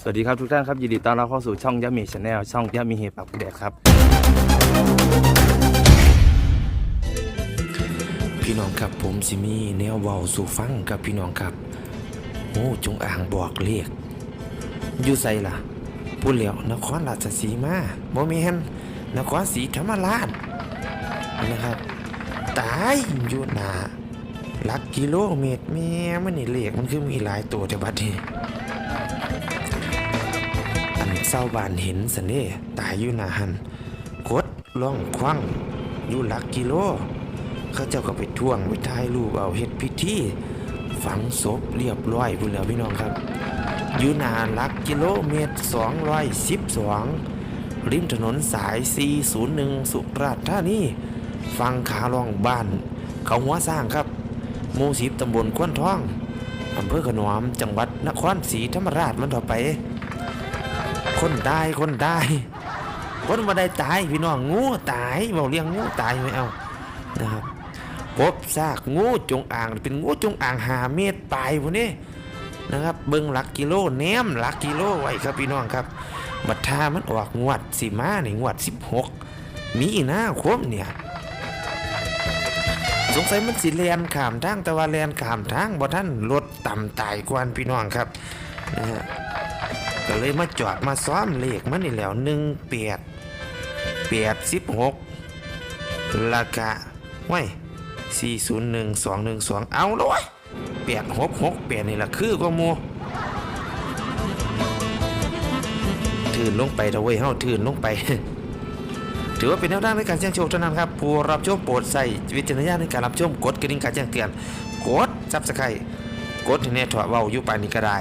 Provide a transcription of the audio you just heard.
สวัสดีครับทุกท่านครับยินดีต้อนรับเข้าสู่ช่องยามีชาแนลช่องยามีเฮปักแดดครับ พี่น้องครับผมสิมีแนวเว้าสู่ฟังกับพี่น้องครับโอ้จงอ่างบอกเลขอยู่ใส่ล่ะพูดแล้วนครราชสีมาบ่แม่นนครศรีธรรมราชนะครับตายอยู่หนาหลักกิโลเมตรแม่มันนี่เลขมันคือมีหลายตัวแต่บัดนี้ อันเศร้าบานเห็นสเน่ตายอยู่หนาหันกดล่องควังอยู่หลักกิโล เขาเจ้าก็ไปท่วงไปถ่ายรูปเอาเฮ็ดพิธีฝังศพเรียบร้อยพุ่นแล้วพี่น้องครับ อยู่หนาหลักกิโลเมตร212ริมถนนสาย 401 สุราษฎร์ธานีฟังขาล่องบ้าน เขาหัวสร้างครับหมู่สิบตำบลควนท้องอำเภอขนอมจังหวัดนครศรีธรรมราชมันต่อไป คนตายคนตายคนมาได้ตายพี่น้องงูตายบอกเลี้ยงงูตายไม่เอานะครับพบซากงูจงอางเป็นงูจงอางหาเมตรปลายพวกนี้นะครับเบิ้งหลักกิโลแนมหลักกิโลไว้ครับพี่น้องครับบัดทามันออกงวดสีมาในงวด 16 มีหน้าคมเนี่ยสงสัยมันสิแลนขามทางแต่ว่าแลนขามทางบ่ท่านรถต่ำตายกวนพี่น้องครับ นะฮะก็เลยมาจอดมาซ้อมเลขมันนี่แล้วหนึ่งเปียดเปียดสิบหกราคาไว้สี่ศูนย์หนึ่งสองหนึ่งสองเอาเลยเปียนหกหกเปียนนี่แหละคือก็มูถื่นลงไปเถอะเว้ยเฮาถืนลงไป ถือว่าเป็นแนวทางในการแจ้งโชคเท่านั้นครับผู้รับชมโปรดใส่วิจารณญาณในการรับชมกดกระดิ่งการแจ้งเตือน กดซับสไครต์กดที่แน่ถอดเว้าอยู่ปานนี้ก็ได้